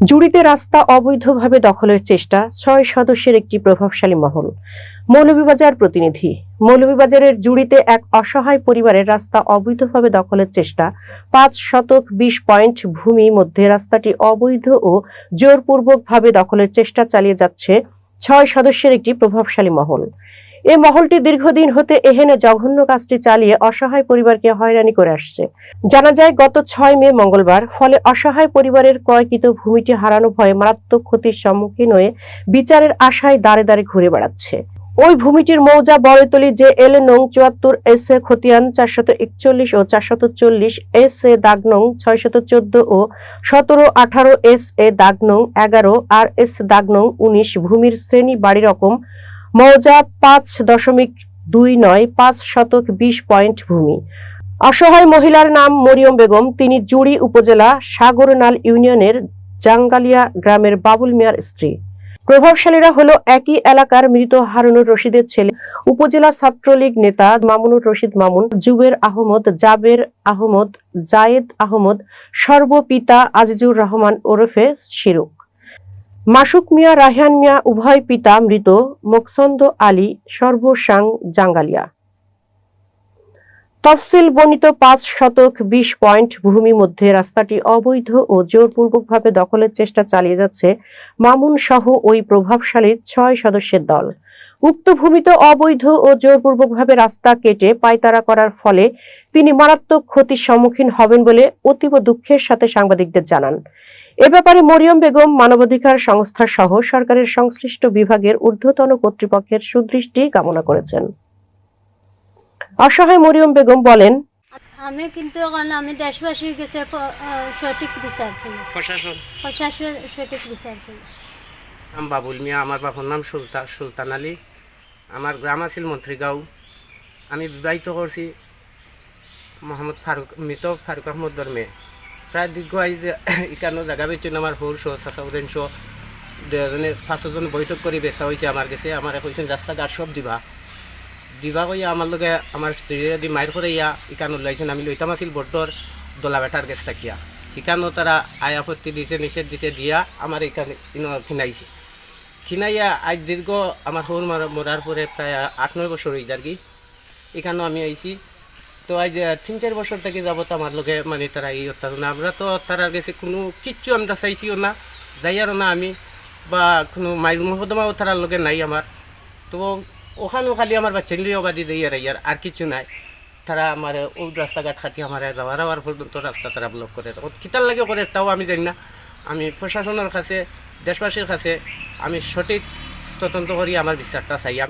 জুড়িতে রাস্তা অবৈধভাবে দখলের চেষ্টা, ছয় সদস্যের একটি প্রভাবশালী মহল। মৌলভীবাজার প্রতিনিধি। মৌলভীবাজারের জুড়িতে এক অসহায় পরিবারের রাস্তা অবৈধভাবে দখলের চেষ্টা, পাঁচ শতক বিশ পয়েন্ট ভূমি মধ্যে রাস্তাটি অবৈধ ও জোরপূর্বকভাবে দখলের চেষ্টা চালিয়ে যাচ্ছে ছয় সদস্যের একটি প্রভাবশালী মহল। এ মহলটি দীর্ঘদিন হতে এহেনে জঘন্য কাজটি চালিয়ে অসহায় পরিবারকে হয়রানি করে আসছে। জানা যায়, গত ছয় মে মঙ্গলবার, ফলে অসহায় পরিবারের ক্রয়কৃত ভূমিটি হারানো ভয়ে মারাত্মক ক্ষতির সম্মুখীন হয়ে বিচারের আশায় দাঁড়ে দাঁড়ে ঘুরে বেড়াচ্ছে। ওই ভূমিটির মৌজা বড়তলি যে এল নং চুয়াত্তর এস এ খতিয়ান চারশত একচল্লিশ ও চারশত চল্লিশ এস এ দাগ নং ছয়শত চোদ্দ ও সতেরো আঠারো এস এ দাগ নং এগারো আর এস দাগ নং উনিশ ভূমির শ্রেণি বাড়ি রকম মৌজা পাঁচ দশমিক দুই নয় পাঁচ শতক বিশ পয়েন্ট ভূমি। অসহায় মহিলার নাম মরিয়ম বেগম। তিনি জুড়ি উপজেলা সাগরনাল ইউনিয়নের জাঙ্গালিয়া গ্রামের বাবুল মিয়ার স্ত্রী। প্রভাবশালীরা হলো একই এলাকার মৃত হারুনুর রশিদের ছেলে। উপজেলা ছাত্রলীগ নেতা মামুনুর রশিদ মামুন, জুবের আহমদ, জাবের আহমদ, জায়েদ আহমদ, সর্বপিতা আজিজুর রহমান ওরফে শিরুক মাসুক মিয়া রাহান মিয়া উভয় পিতা মৃত মোকসন্দ আলী সর্বসাং জাঙ্গালিয়া। তফসিল বর্ণিত পাঁচ শতক বিশ পয়েন্ট ভূমি মধ্যে রাস্তাটি অবৈধ ও জোরপূর্বকভাবে দখলের চেষ্টা চালিয়ে যাচ্ছে মামুন সহ ওই প্রভাবশালী ছয় সদস্যের দল। উক্ত ভূমিতে অবৈধ ও জোরপূর্বকভাবে রাস্তা কেটে পায়তারা করার ফলে তিনি মারাত্মক ক্ষতির সম্মুখীন হবেন বলে অতীব দুঃখের সাথে সাংবাদিকদের জানান। এ ব্যাপারে মরিয়ম বেগম মানবাধিকার সংস্থা সহ সরকারের সংশ্লিষ্ট বিভাগের ঊর্ধ্বতন কর্তৃপক্ষের সুদৃষ্টি কামনা করেছেন। অসহায় মরিয়ম বেগম বলেন আমি কিন্তু আমি দেশবাসীর কাছে সঠিক বিচার প্রশাসন? প্রশাসন সঠিক বিচার চাই নাম বাবুল মিয়া আমার বাবার নাম সুলতান সুলতান আলী। আমার গ্রাম আছিল মন্ত্রীগাঁও। আমি বিবাহিত করছি মোহাম্মদ ফারুক মৃত ফারুক আহমদর মেয়ে। প্রায় দীর্ঘ আই যে ইকানো জায়গা বেচুন আমার হোর শো চাচাউদ্দিন শো দুজনে পাঁচজন বৈঠক করে বেচা হয়েছে আমার কাছে। আমার কইছেন রাস্তাঘাট সব দিবা। দিবা কইয়া আমার লগে আমার স্ত্রী দি মায়ের করে ইয়া ইকানো লাইছেন আমি লইতাম আছিল বট্টর দোলা বেটার গেছ থাকিয়া। ইকানো তারা আয় আপত্তি দিছে, নিষেধ দিছে, দিয়া আমার এখানে খিনাইছে। খিনাইয়া আজ দীর্ঘ আমার মারা- মরার পরে প্রায় আট নয় বছর হয়ে যার কি। এখানেও আমি আইছি তো আজ তিন চার বছর থেকে যাব তো আমার লোকে মানে তারা এই অত্যাচার আমরা তো তারা গেছে কোনো কিচ্ছু আমরা চাইছিও না যাই যাইয়ারও না আমি, বা কোনো মাইল মহদমাও তারার লোকে নাই আমার তো ওখানেও খালি আমার বাচ্চা নিয়ে অবাদি দিয়ে আর ইয়ার, আর কিছু নাই। তারা আমার ওই রাস্তাঘাট খাটি আমার যাওয়ার আওয়ার পর্যন্ত রাস্তা তারা ব্লক করে কিতার লাগে করে, তাও আমি জানি না। আমি প্রশাসনের কাছে, দেশবাসীর কাছে আমি সঠিক তদন্ত করি, আমার বিচারটা চাই।